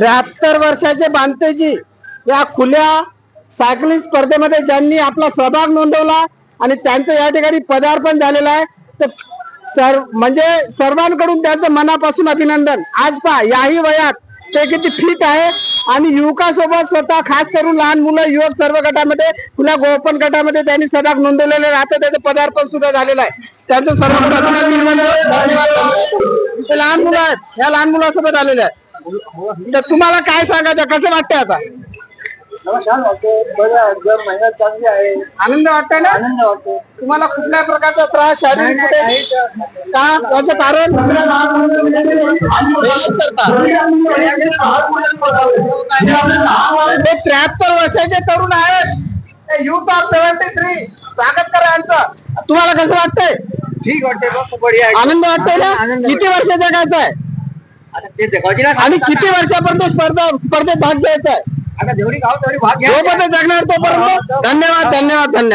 त्र्याहत्तर वर्षाचे बांतेजी या खुल्या सायकलिंग स्पर्धेमध्ये ज्यांनी आपला सहभाग नोंदवला आणि त्यांचं या ठिकाणी पदार्पण झालेलं आहे तर सर म्हणजे सर्वांकडून त्यांचं मनापासून अभिनंदन. आज पहा याही वयात ते किती फिट आहे आणि युवकासोबत स्वतः खास करून लहान मुलं युवक सर्व गटामध्ये खुल्या गोपन गटामध्ये त्यांनी सहभाग नोंदवलेले राहतं त्याचं पदार्पण सुद्धा झालेलं आहे. त्यांचं सर्व धन्यवाद. लहान मुलं आहेत ह्या लहान मुलासोबत आलेल्या आहेत. तर तुम्हाला काय सांगायचं कसं वाटतंय आता? छान वाटतो बरं जर मेहनत चांगली आहे. आनंद वाटतोय ना? आनंद वाटतो तुम्हाला कुठल्या प्रकारचा त्रास शारीरिक कुठे? का? याचं कारण? मेहनत करता. ते त्र्याहत्तर वर्षाचे तरुण आहेत. युथ ऑफ सेव्हन्टी थ्री स्वागत करा यांचं. तुम्हाला कसं वाटतंय? ठीक वाटते बघ बढिया. आनंद वाटतोय ना? किती वर्षाचा काय आहे? आणि किती वर्षापर्यंत स्पर्धा स्पर्धेत भाग घ्यायचा आहे? जोपर्यंत जगणार तोपर्यंत? धन्यवाद धन्यवाद धन्यवाद.